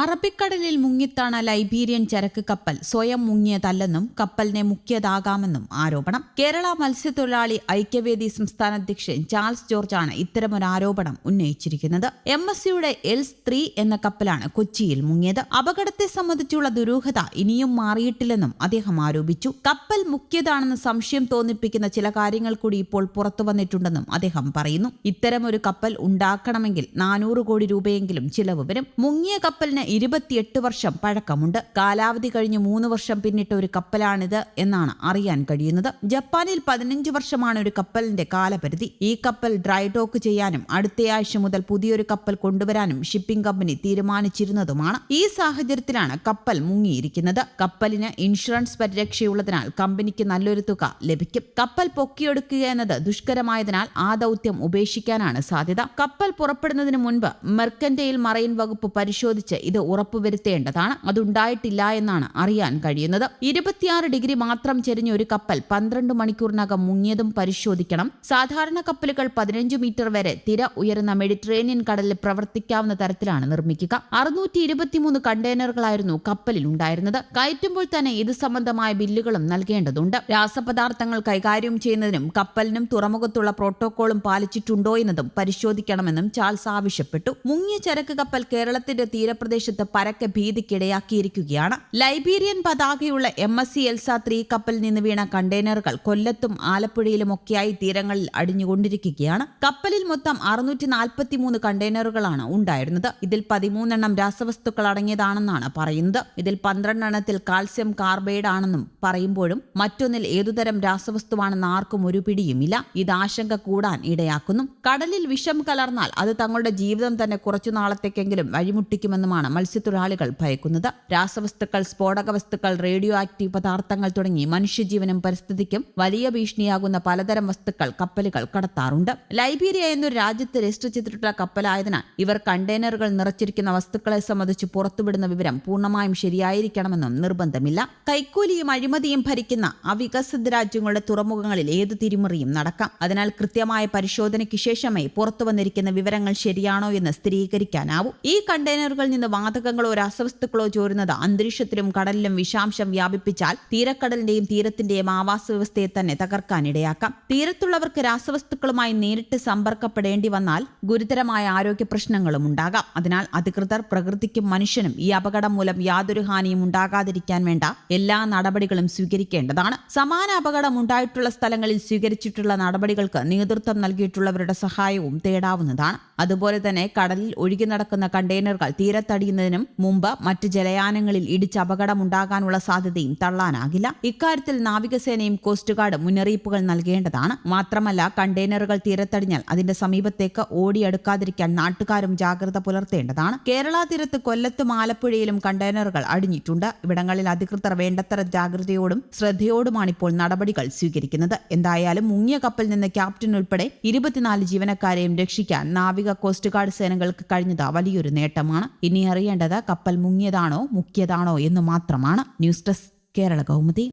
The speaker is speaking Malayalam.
അറബിക്കടലിൽ മുങ്ങിത്താണ ലൈബീരിയൻ ചരക്ക് കപ്പൽ സ്വയം മുങ്ങിയതല്ലെന്നും കപ്പലിനെ മുക്കിയതാകാമെന്നും ആരോപണം. കേരള മത്സ്യത്തൊഴിലാളി ഐക്യവേദി സംസ്ഥാന അധ്യക്ഷൻ ചാൾസ് ജോർജാണ് ഇത്തരമൊരു ആരോപണം ഉന്നയിച്ചിരിക്കുന്നത്. എം എസ് സിയുടെ എൽസ് ത്രീ എന്ന കപ്പലാണ് കൊച്ചിയിൽ മുങ്ങിയത്. അപകടത്തെ സംബന്ധിച്ചുള്ള ദുരൂഹത ഇനിയും മാറിയിട്ടില്ലെന്നും അദ്ദേഹം ആരോപിച്ചു. കപ്പൽ മുക്കിയതാണെന്ന് സംശയം തോന്നിപ്പിക്കുന്ന ചില കാര്യങ്ങൾ കൂടി ഇപ്പോൾ പുറത്തു വന്നിട്ടുണ്ടെന്നും അദ്ദേഹം പറയുന്നു. ഇത്തരമൊരു കപ്പൽ ഉണ്ടാക്കണമെങ്കിൽ നാനൂറ് കോടി രൂപയെങ്കിലും ചിലവ് വരും. മുങ്ങിയ കപ്പലിന് ഇരുപത്തിയെട്ട് വർഷം പഴക്കമുണ്ട്. കാലാവധി കഴിഞ്ഞ് മൂന്ന് വർഷം പിന്നിട്ട ഒരു കപ്പലാണിത് എന്നാണ് അറിയാൻ കഴിയുന്നത്. ജപ്പാനിൽ പതിനഞ്ച് വർഷമാണ് ഒരു കപ്പലിന്റെ കാലപരിധി. ഈ കപ്പൽ ഡ്രൈ ഡോക്ക് ചെയ്യാനും അടുത്തയാഴ്ച മുതൽ പുതിയൊരു കപ്പൽ കൊണ്ടുവരാനും ഷിപ്പിംഗ് കമ്പനി തീരുമാനിച്ചിരുന്നതുമാണ്. ഈ സാഹചര്യത്തിലാണ് കപ്പൽ മുങ്ങിയിരിക്കുന്നത്. കപ്പലിന് ഇൻഷുറൻസ് പരിരക്ഷയുള്ളതിനാൽ കമ്പനിക്ക് നല്ലൊരു തുക ലഭിക്കും. കപ്പൽ പൊക്കിയെടുക്കുക എന്നത് ദുഷ്കരമായതിനാൽ ആ ദൗത്യം ഉപേക്ഷിക്കാനാണ് സാധ്യത. കപ്പൽ പുറപ്പെടുന്നതിന് മുൻപ് മെർക്കന്റെയിൽ മറൈൻ വകുപ്പ് പരിശോധിച്ച് ഇത് ഉറപ്പുവരുത്തേണ്ടതാണ്. അതുണ്ടായിട്ടില്ല എന്നാണ് അറിയാൻ കഴിയുന്നത്. ഇരുപത്തിയാറ് ഡിഗ്രി മാത്രം ചെരിഞ്ഞ ഒരു കപ്പൽ പന്ത്രണ്ട് മണിക്കൂറിനകം മുങ്ങിയതും പരിശോധിക്കണം. സാധാരണ കപ്പലുകൾ പതിനഞ്ച് മീറ്റർ വരെ തിര ഉയരുന്ന മെഡിറ്ററേനിയൻ കടലിൽ പ്രവർത്തിക്കാവുന്ന തരത്തിലാണ് നിർമ്മിക്കുക. അറുന്നൂറ്റി ഇരുപത്തിമൂന്ന് കണ്ടെയ്നറുകളായിരുന്നു കപ്പലിൽ ഉണ്ടായിരുന്നത്. കയറ്റുമ്പോൾ തന്നെ ഇത് സംബന്ധമായ ബില്ലുകളും നൽകേണ്ടതുണ്ട്. രാസപദാർത്ഥങ്ങൾ കൈകാര്യം ചെയ്യുന്നതിനും കപ്പലിനും തുറമുഖത്തുള്ള പ്രോട്ടോകോളും പാലിച്ചിട്ടുണ്ടോ എന്നതും പരിശോധിക്കണമെന്നും ചാൾസ് ആവശ്യപ്പെട്ടു. മുങ്ങിയ ചരക്ക് കപ്പൽ കേരളത്തിന്റെ തീരപ്രദേശത്ത് പരക്കെ ഭീതിക്കിടയാക്കിയിരിക്കുകയാണ്. Liberian പതാകയുള്ള M S C Elsa three കപ്പലിൽ നിന്ന് വീണ കണ്ടെയ്നറുകൾ കൊല്ലത്തും ആലപ്പുഴയിലുമൊക്കെയായി തീരങ്ങളിൽ അടിഞ്ഞുകൊണ്ടിരിക്കുകയാണ്. കപ്പലിൽ മൊത്തം അറുന്നൂറ്റി നാൽപ്പത്തിമൂന്ന് കണ്ടെയ്നറുകളാണ് ഉണ്ടായിരുന്നത്. ഇതിൽ പതിമൂന്നെണ്ണം രാസവസ്തുക്കൾ അടങ്ങിയതാണെന്നാണ് പറയുന്നത്. ഇതിൽ പന്ത്രണ്ടെണ്ണത്തിൽ കാൽസ്യം കാർബൈഡ് ആണെന്നും പറയുമ്പോഴും മറ്റൊന്നിൽ ഏതുതരം രാസവസ്തുവാണെന്ന് ആർക്കും ഒരു പിടിയുമില്ല. ഇത് ആശങ്ക കൂടാൻ ഇടയാക്കുന്നു. കടലിൽ വിഷം കലർന്നാൽ അത് തങ്ങളുടെ ജീവിതം തന്നെ കുറച്ചു നാളത്തേക്കെങ്കിലും വഴിമുട്ടിക്കുമെന്നുമാണ് മത്സ്യത്തൊഴിലാളികൾ ഭയക്കുന്നത്. രാസവസ്തുക്കൾ സ്ഫോടക വസ്തുക്കൾ റേഡിയോ ആക്റ്റീവ് പദാർത്ഥങ്ങൾ തുടങ്ങി മനുഷ്യജീവനും പരിസ്ഥിതിക്കും വലിയ ഭീഷണിയാകുന്ന പലതരം വസ്തുക്കൾ കപ്പലുകൾ കടത്താറുണ്ട്. ലൈബീരിയ എന്നൊരു രാജ്യത്ത് രജിസ്റ്റർ ചെയ്തിട്ടുള്ള കപ്പലായതിനാൽ ഇവർ കണ്ടെയ്നറുകൾ നിറച്ചിരിക്കുന്ന വസ്തുക്കളെ സംബന്ധിച്ച് പുറത്തുവിടുന്ന വിവരം പൂർണമായും ശരിയായിരിക്കണമെന്നും നിർബന്ധമില്ല. കൈക്കൂലിയും അഴിമതിയും ഭരിക്കുന്ന അവികസിത രാജ്യങ്ങളുടെ തുറമുഖങ്ങളിൽ ഏത് തിരിമറിയും നടക്കാം. അതിനാൽ കൃത്യമായ പരിശോധനയ്ക്ക് ശേഷമേ പുറത്തു വന്നിരിക്കുന്ന വിവരങ്ങൾ ശരിയാണോ എന്ന് സ്ഥിരീകരിക്കാനാവൂ. ഈ കണ്ടെയ്നറുകളിൽ നിന്ന് വാതകങ്ങളോ രാസവസ്തുക്കളോ ചോരുന്നത് അന്തരീക്ഷത്തിലും കടലിലും വിഷാംശം വ്യാപിപ്പിച്ചാൽ തീരക്കടലിന്റെയും തീരത്തിന്റെയും ആവാസ വ്യവസ്ഥയെ തന്നെ തകർക്കാനിടയാക്കാം. തീരത്തുള്ളവർക്ക് രാസവസ്തുക്കളുമായി നേരിട്ട് സമ്പർക്കപ്പെടേണ്ടി വന്നാൽ ഗുരുതരമായ ആരോഗ്യ പ്രശ്നങ്ങളും ഉണ്ടാകാം. അതിനാൽ അധികൃതർ പ്രകൃതിക്കും മനുഷ്യനും ഈ അപകടം മൂലം യാതൊരു ഹാനിയും ഉണ്ടാകാതിരിക്കാൻ വേണ്ട എല്ലാ നടപടികളും സ്വീകരിക്കേണ്ടതാണ്. സമാന അപകടം ഉണ്ടായിട്ടുള്ള സ്ഥലങ്ങളിൽ സ്വീകരിച്ചിട്ടുള്ള നടപടികൾക്ക് നേതൃത്വം നൽകിയിട്ടുള്ളവരുടെ സഹായവും തേടാവുന്നതാണ്. അതുപോലെ തന്നെ കടലിൽ ഒഴുകി നടക്കുന്ന കണ്ടെയ്നറുകൾ തീരത്തടിയുന്നതിനും മുമ്പ് മറ്റ് ജലയാനങ്ങളിൽ ഇടിച്ച് അപകടമുണ്ടാകാനുള്ള സാധ്യതയും തള്ളാനാകില്ല. ഇക്കാര്യത്തിൽ നാവികസേനയും കോസ്റ്റ് ഗാർഡ് മുന്നറിയിപ്പുകൾ നൽകേണ്ടതാണ്. മാത്രമല്ല കണ്ടെയ്നറുകൾ തീരത്തടിഞ്ഞാൽ അതിന്റെ സമീപത്തേക്ക് ഓടിയെടുക്കാതിരിക്കാൻ നാട്ടുകാരും ജാഗ്രത പുലർത്തേണ്ടതാണ്. കേരള തീരത്ത് കൊല്ലത്തും ആലപ്പുഴയിലും കണ്ടെയ്നറുകൾ അടിഞ്ഞിട്ടുണ്ട്. ഇവിടങ്ങളിൽ അധികൃതർ വേണ്ടത്ര ജാഗ്രതയോടും ശ്രദ്ധയോടുമാണ് ഇപ്പോൾ നടപടികൾ സ്വീകരിക്കുന്നത്. എന്തായാലും മുങ്ങിയ കപ്പൽ നിന്ന് ക്യാപ്റ്റൻ ഉൾപ്പെടെ ഇരുപത്തിനാല് ജീവനക്കാരെയും രക്ഷിക്കാൻ നാവിക കോസ്റ്റ് ഗാർഡ് സേനകൾക്ക് കഴിഞ്ഞത് വലിയൊരു നേട്ടമാണ്. ഇനി അറിയേണ്ടത് കപ്പൽ മുങ്ങിയതാണോ മുക്കിയതാണോ എന്ന് മാത്രമാണ്. News desk Kerala Kaumudi.